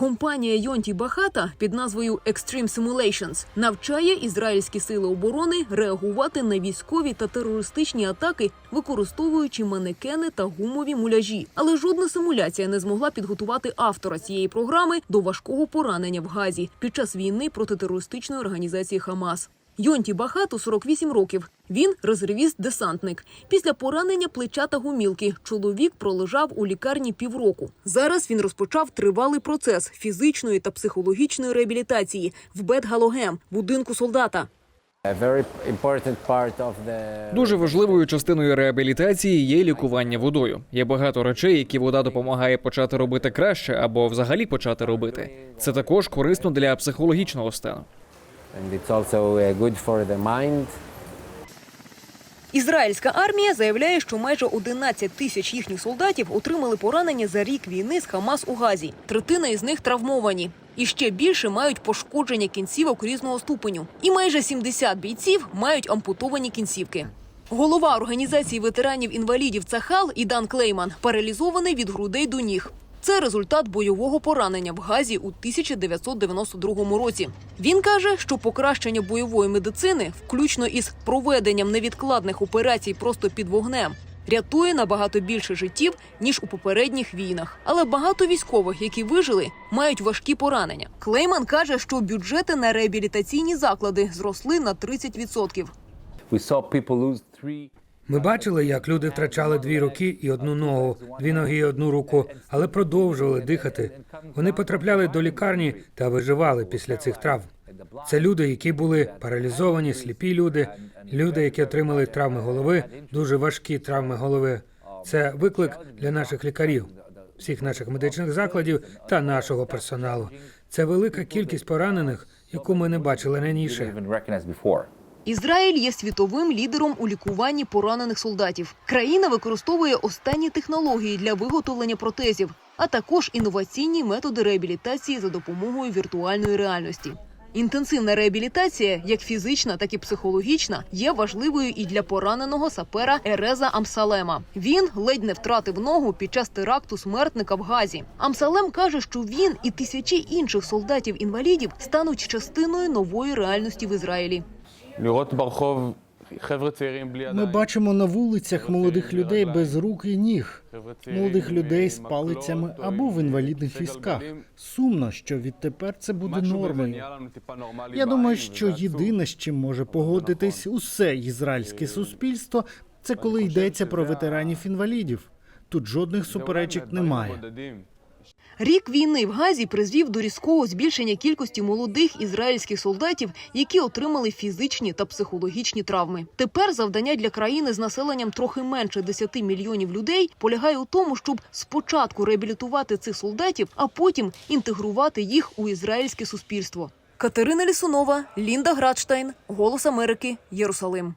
Компанія Йонті Бахата під назвою Extreme Simulations навчає ізраїльські сили оборони реагувати на військові та терористичні атаки, використовуючи манекени та гумові муляжі. Але жодна симуляція не змогла підготувати автора цієї програми до важкого поранення в Газі під час війни проти терористичної організації Хамас. Йонті Бахату 48 років. Він резервіст-десантник. Після поранення плеча та гумілки чоловік пролежав у лікарні півроку. Зараз він розпочав тривалий процес фізичної та психологічної реабілітації в Бет-Галогем, будинку солдата. Дуже важливою частиною реабілітації є лікування водою. Є багато речей, які вода допомагає почати робити краще або взагалі почати робити. Це також корисно для психологічного стану. And it's also good for the mind. Ізраїльська армія заявляє, що майже 11 тисяч їхніх солдатів отримали поранення за рік війни з Хамас у Газі. Третина із них травмовані. І ще більше мають пошкодження кінцівок різного ступеню. І майже 70 бійців мають ампутовані кінцівки. Голова організації ветеранів інвалідів Цахал Ідан Клейман паралізований від грудей до ніг. Це результат бойового поранення в Газі у 1992 році. Він каже, що покращення бойової медицини, включно із проведенням невідкладних операцій просто під вогнем, рятує набагато більше життів ніж у попередніх війнах. Але багато військових, які вижили, мають важкі поранення. Клейман каже, що бюджети на реабілітаційні заклади зросли на 30%. Ми бачили, як люди втрачали дві руки і одну ногу, дві ноги і одну руку, але продовжували дихати. Вони потрапляли до лікарні та виживали після цих травм. Це люди, які були паралізовані, сліпі люди, люди, які отримали травми голови, дуже важкі травми голови. Це виклик для наших лікарів, всіх наших медичних закладів та нашого персоналу. Це велика кількість поранених, яку ми не бачили раніше. Ізраїль є світовим лідером у лікуванні поранених солдатів. Країна використовує останні технології для виготовлення протезів, а також інноваційні методи реабілітації за допомогою віртуальної реальності. Інтенсивна реабілітація, як фізична, так і психологічна, є важливою і для пораненого сапера Ереза Амсалема. Він ледь не втратив ногу під час теракту смертника в Газі. Амсалем каже, що він і тисячі інших солдатів-інвалідів стануть частиною нової реальності в Ізраїлі. לראות ברחוב חבר'ה צעירים בלי Ми ידיים. бачимо на вулицях молодих людей без рук і ніг, חבר'ה צעירים молодих людей з עם палицями מקלות או або עם в інвалідних כיסא візках. גלגלים. Сумно, що відтепер це буде משהו בזה нормою. נהיה לנו טיפה נורמלי Я думаю, בעין, що וזה עצוב. єдине, з чим може погодитись усе ізраїльське суспільство, це коли йдеться про ветеранів інвалідів. Тут жодних זה אולי суперечок מהדברים немає. Рік війни в Газі призвів до різкого збільшення кількості молодих ізраїльських солдатів, які отримали фізичні та психологічні травми. Тепер завдання для країни з населенням трохи менше 10 мільйонів людей полягає у тому, щоб спочатку реабілітувати цих солдатів, а потім інтегрувати їх у ізраїльське суспільство. Катерина Лісунова, Лінда Градштайн, Голос Америки, Єрусалим.